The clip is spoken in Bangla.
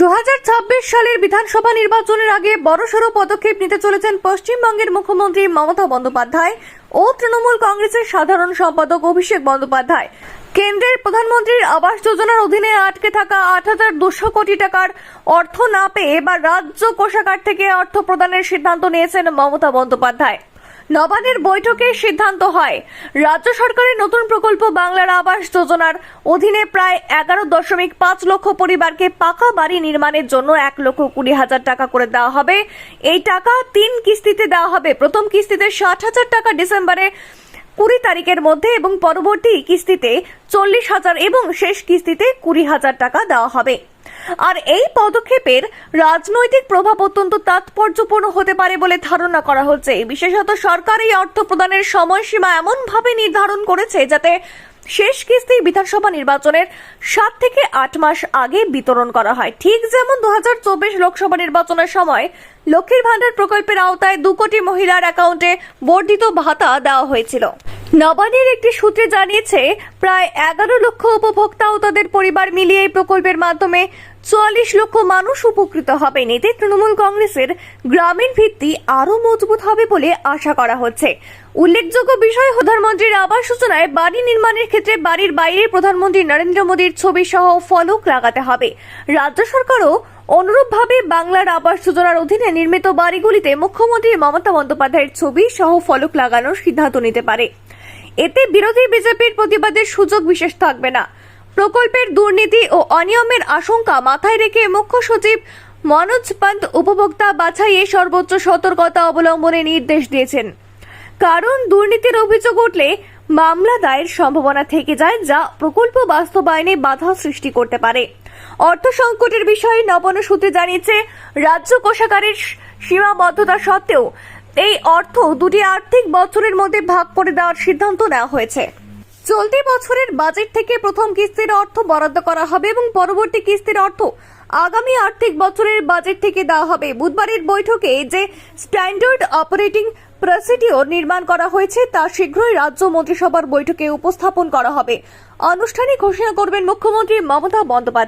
দু সালের বিধানসভা নির্বাচনের আগে বড়সড় পদক্ষেপ নিতে চলেছেন পশ্চিমবঙ্গের মুখ্যমন্ত্রী মমতা বন্দ্যোপাধ্যায় ও তৃণমূল কংগ্রেসের সাধারণ সম্পাদক অভিষেক বন্দ্যোপাধ্যায়। কেন্দ্রের প্রধানমন্ত্রীর আবাস যোজনার অধীনে আটকে থাকা আট হাজার দুশো কোটি টাকার অর্থ না পেয়ে এবার রাজ্য কোষাগার থেকে অর্থ প্রদানের সিদ্ধান্ত নিয়েছেন মমতা বন্দ্যোপাধ্যায়। নবান্নের বৈঠকে সিদ্ধান্ত হয়। রাজ্য সরকারের নতুন প্রকল্প বাংলার আবাস যোজনার অধীনে প্রায় এগারো দশমিক পাঁচ লক্ষ পরিবারকে পাকা বাড়ি নির্মাণের জন্য এক লক্ষ কুড়ি হাজার টাকা করে দেওয়া হবে। এই টাকা তিন কিস্তিতে দেওয়া হবে। প্রথম কিস্তিতে ষাট হাজার টাকা ডিসেম্বরে কুড়ি তারিখের মধ্যে এবং পরবর্তী কিস্তিতে চল্লিশ হাজার এবং শেষ কিস্তিতে কুড়ি হাজার টাকা দেওয়া হবে। আর এই পদক্ষেপের রাজনৈতিক প্রভাব অত্যন্ত তাৎপর্যপূর্ণ হতে পারে বলে ধারণা করা হচ্ছে। বিশেষত সরকার এই অর্থ প্রদানের সময়সীমা এমনভাবে নির্ধারণ করেছে যাতে শেষ কিস্তি বিধানসভা নির্বাচনের সাত থেকে আট মাস আগে বিতরণ করা হয়। ঠিক যেমন দু হাজার চব্বিশ লোকসভা নির্বাচনের সময় লক্ষ্মীর ভান্ডার প্রকল্পের আওতায় দু কোটি মহিলার অ্যাকাউন্টে বর্ধিত ভাতা দেওয়া হয়েছিল। নবান্নের একটি সূত্রে জানিয়েছে, প্রায় এগারো লক্ষ উপভোক্তা ও তাদের পরিবার মিলিয়ে এই প্রকল্পের মাধ্যমে চুয়াল্লিশ লক্ষ মানুষ উপকৃত হবেন এতে তৃণমূল কংগ্রেসের গ্রামীণ ভিত্তি আরও মজবুত হবে বলে আশা করা হচ্ছে। উল্লেখযোগ্য বিষয় প্রধানমন্ত্রীর আবাস সূচনায় বাড়ি নির্মাণের ক্ষেত্রে বাড়ির বাইরে প্রধানমন্ত্রী নরেন্দ্র মোদীর ছবি সহ ফলক লাগাতে হবে। রাজ্য সরকারও অনুরূপভাবে বাংলার আবাস যোজনার অধীনে নির্মিত বাড়িগুলিতে মুখ্যমন্ত্রী মমতা বন্দ্যোপাধ্যায়ের ছবি সহ ফলক লাগানোর সিদ্ধান্ত নিতে পারে। এতে বিরোধী বিজেপির প্রতিবাদের সুযোগ বিশেষ থাকবে না। প্রকল্পের দুর্নীতি ও অনিয়মের আশঙ্কা মাথায় রেখে মুখ্য সচিব মনোজ পান্ত উপভোক্তা বাছাইয়ে সর্বোচ্চ সতর্কতা অবলম্বনে নির্দেশ দিয়েছেন। কারণ দুর্নীতির অভিযোগ উঠলে মামলা দায়ের সম্ভাবনা থেকে যায় যা প্রকল্প বাস্তবায়নে বাধা সৃষ্টি করতে পারে। অর্থ সংকটের বিষয়ে নবান্ন সূত্রে জানিয়েছে, রাজ্য কোষাগারের সীমাবদ্ধতা সত্ত্বেও এই অর্থ দুটি আর্থিক বছরের মধ্যে ভাগ করে দেওয়ার সিদ্ধান্ত নেওয়া হয়েছে। চলতি বছরের বাজেট থেকে প্রথম কিস্তির অর্থ বরাদ্দ করা হবে এবং পরবর্তী কিস্তির অর্থ আগামী আর্থিক বছরের বাজেট থেকে দেওয়া হবে। বুধবারের বৈঠকে যে স্ট্যান্ডার্ড অপারেটিং প্রসিডিওর নির্মাণ করা হয়েছে, তা শীঘ্রই রাজ্য মন্ত্রিসভার বৈঠকে উপস্থাপন করা হবে। আনুষ্ঠানিক ঘোষণা করবেন মুখ্যমন্ত্রী মমতা বন্দ্যোপাধ্যায়।